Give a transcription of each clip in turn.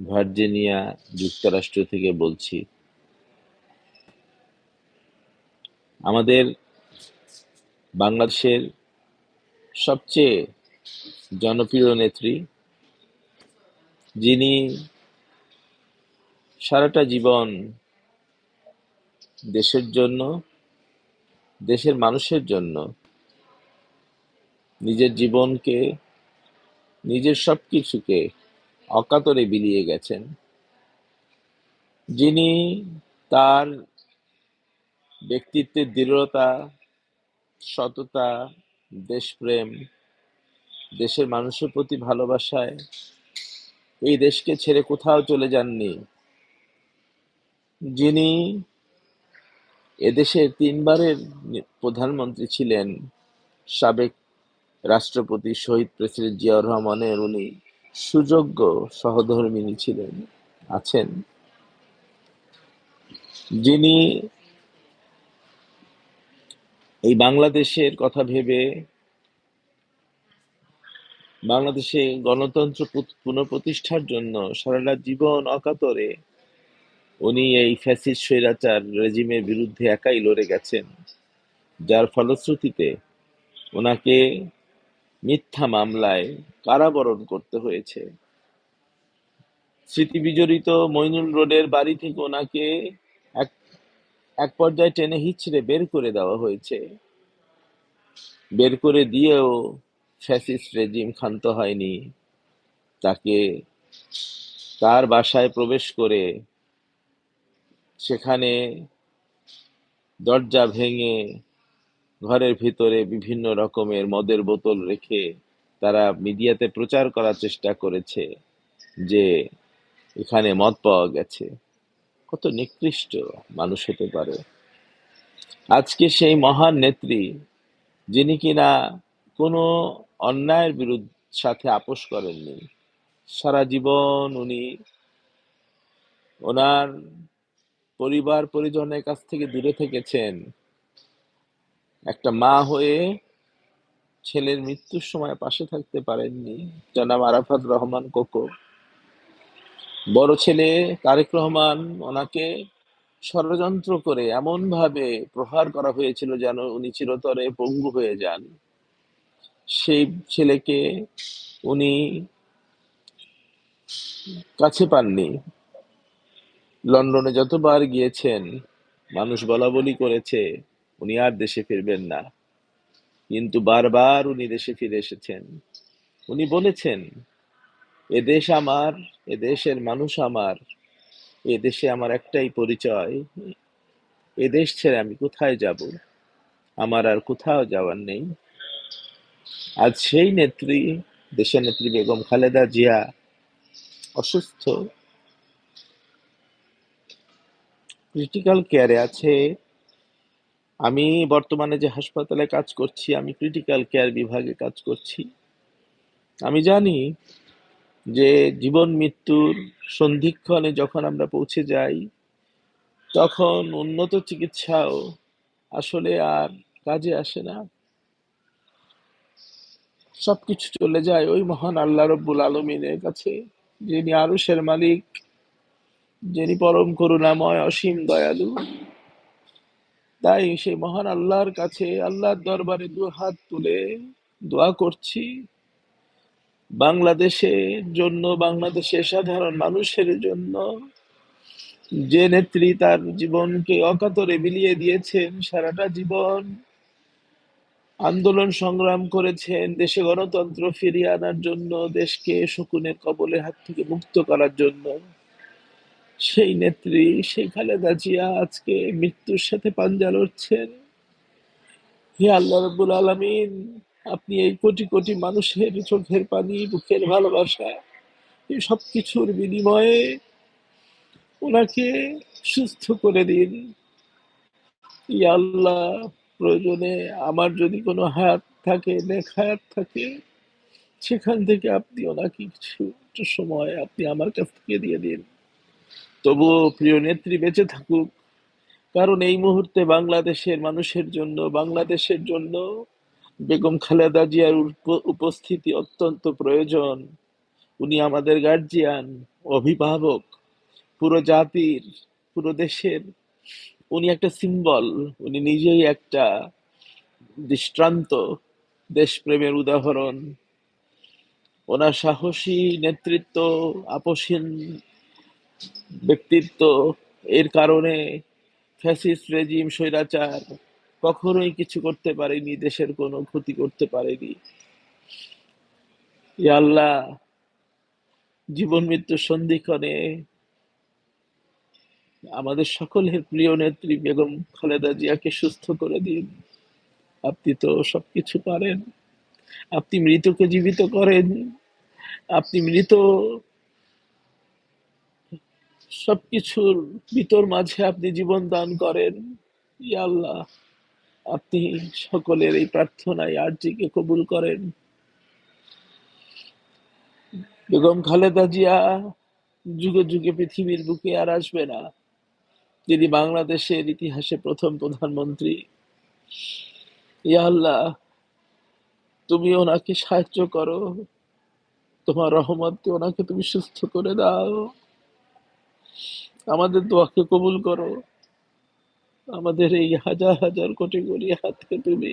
Virginia, যুক্তরাষ্ট্র থেকে বলছি। আমাদের বাংলাদেশের সবচেয়ে জনপ্রিয় নেত্রী যিনি সারাটা জীবন দেশের জন্য দেশের মানুষের জন্য নিজের জীবনকে নিজের সবকিছুকে অকাতরে বিলিয়ে গেছেন। যিনি তার ব্যক্তিত্বের দৃঢ়তা, সততা, দেশপ্রেম, দেশের মানুষের প্রতি ভালোবাসায় এই দেশকে ছেড়ে কোথাও চলে যাননি। যিনি এদেশের তিনবারের প্রধানমন্ত্রী ছিলেন, সাবেক রাষ্ট্রপতি শহীদ প্রেসিডেন্ট জিয়াউর রহমানের, উনি সুযোগ্য সহধর্মিনী ছিলেন, আছেন। যিনি এই বাংলাদেশের কথা ভেবে বাংলাদেশে গণতন্ত্র পুনঃপ্রতিষ্ঠার জন্য সারাটা জীবন অকাতরে উনি এই ফ্যাসিস্ট স্বৈরাচার রেজিমের বিরুদ্ধে একাই লড়ে গেছেন। যার ফলশ্রুতিতে ওনাকে মিথ্যা মামলায় কারাবরণ করতে হয়েছে। স্মৃতি বিজড়িত মইনুল রোডের বাড়ি থেকে ওনাকে এক এক পর্যায়ে টেনে হিচড়ে বের করে দেওয়া হয়েছে। বের করে দিয়েও ফ্যাসিস্ট রেজিম ক্ষান্ত হয়নি। তাকে তার বাসায় প্রবেশ করে সেখানে দরজা ভেঙে ঘরের ভিতরে বিভিন্ন রকমের মদের বোতল রেখে তারা মিডিয়াতে প্রচার করার চেষ্টা করেছে যে এখানে মদ পাওয়া গেছে। কত নিকৃষ্ট মানুষ হতে পারে। আজকে সেই মহান নেত্রী, যিনি কিনা কোনো অন্যায়ের বিরুদ্ধে সাথে আপোষ করেননি, সারা জীবন উনি ওনার পরিবার পরিজনের কাছ থেকে দূরে থেকেছেন। একটা মা হয়ে ছেলের মৃত্যুর সময় পাশে থাকতে পারেননি। জনাব আরাফাত রহমান কোকো। বড় ছেলে তারেক রহমান ওনাকে ষড়যন্ত্র করে এমন ভাবে প্রহার করা হয়েছিল যেন উনি চিরতরে পঙ্গু হয়ে যান। সেই ছেলেকে উনি কাছে পাননি। লন্ডনে যতবার গিয়েছেন, মানুষ বলা বলি করেছে উনি আর দেশে ফিরবেন না। কিন্তু বারবার উনি দেশে ফিরে এসেছেন। উনি বলেছেন, এ দেশ আমার, এ দেশের মানুষ আমার, এ দেশে আমার একটাই পরিচয়, এ দেশ ছেড়ে আমি কোথায় যাব? আমার আর কোথাও যাওয়ার নেই। আজ সেই নেত্রী, দেশের নেত্রী বেগম খালেদা জিয়া অসুস্থ। ক্রিটিক্যাল কেয়ারে আছে। আমি বর্তমানে যে হাসপাতালে কাজ করছি, আমি ক্রিটিক্যাল কেয়ার বিভাগে কাজ করছি। আমি জানি যে জীবন মৃত্যুর সন্ধিক্ষণে যখন আমরা পৌঁছে যাই, তখন উন্নত চিকিৎসাও আসলে আর কাজে আসে না। সবকিছু চলে যায় ওই মহান আল্লাহ রব্বুল আলমিনের কাছে, যিনি আরশের মালিক, যিনি পরম করুণাময়, অসীম দয়ালু। তাই সেই মহান আল্লাহর কাছে, আল্লাহর দরবারে দু হাত তুলে দোয়া করছি। বাংলাদেশের জন্য, বাংলাদেশের সাধারণ মানুষের জন্য যে নেত্রী তার জীবনকে অকাতরে বিলিয়ে দিয়েছেন, সারাটা জীবন আন্দোলন সংগ্রাম করেছেন, দেশে গণতন্ত্র ফিরিয়ে আনার জন্য, দেশকে শকুনের কবলের হাত থেকে মুক্ত করার জন্য। সেই নেত্রী, সেই খালেদা জিয়া আজকে মৃত্যুর সাথে পাঞ্জা লড়ছেন। হে আল্লাহ রব্বুল আলমিন, আপনি এই কোটি কোটি মানুষের চোখের পানি, বুকের ভালোবাসা, এই সব কিছুর বিনিময়ে ওনাকে সুস্থ করে দিন। ইয়া আল্লাহ, প্রয়োজনে আমার যদি কোনো হাত থাকে, নেক হায়াত থাকে, সেখান থেকে আপনি ওনাকে কিছু সময় আপনি আমার কাছ থেকে দিয়ে দিন। তবুও প্রিয় নেত্রী বেঁচে থাকুক। কারণ এই মুহূর্তে বাংলাদেশের মানুষের জন্য, বাংলাদেশের জন্য বেগম খালেদা জিয়ার উপ- উপস্থিতি অত্যন্ত প্রয়োজন। উনি আমাদের গার্জিয়ান অভিভাবক, পুরো জাতির, পুরো দেশের। উনি একটা সিম্বল উনি নিজেই একটা দৃষ্টান্ত, দেশপ্রেমের উদাহরণ। ওনার সাহসী নেতৃত্ব, আপসীন ব্যক্তিত্ব। এর কারণে ফ্যাসিস্ট রেজিম স্বৈরাচার কখনোই কিছু করতে পারেনি, দেশের কোনো ক্ষতি করতে পারেনি। আল্লাহ, জীবন মৃত্যুর সন্ধিক্ষণে আমাদের সকলের প্রিয় নেত্রী বেগম খালেদা জিয়াকে সুস্থ করে দিন। আপনি তো সবকিছু পারেন। আপনি মৃতকে জীবিত করেন। আপনি মৃত সবকিছুর ভিতর মাঝে আপনি জীবন দান করেন। ইয়া আল্লাহ, আপনি সকলের এই প্রার্থনায় আর্জিকে কবুল করেন। বেগম খালেদা জিয়া যুগে যুগে পৃথিবীর বুকে আর আসবে না। যিনি বাংলাদেশের ইতিহাসে প্রথম প্রধানমন্ত্রী। ইয়া আল্লাহ, তুমি ওনাকে সাহায্য করো। তোমার রহমতকে ওনাকে তুমি সুস্থ করে দাও। আমাদের দোয়াকে কবুল করো। আমাদের এই হাজার হাজার কোটি কোটি হাতকে তুমি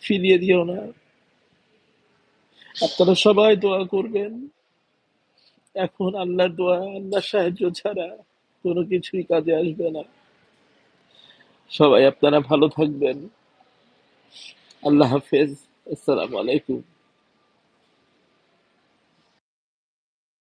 ফিরিয়ে দিও না। আপনারা সবাই দোয়া করবেন। এখন আল্লাহর দোয়া, আল্লাহর সাহায্য ছাড়া কোনো কিছুই কাজে আসবে না। সবাই আপনারা ভালো থাকবেন। আল্লাহ হাফেজ। আসসালামু আলাইকুম।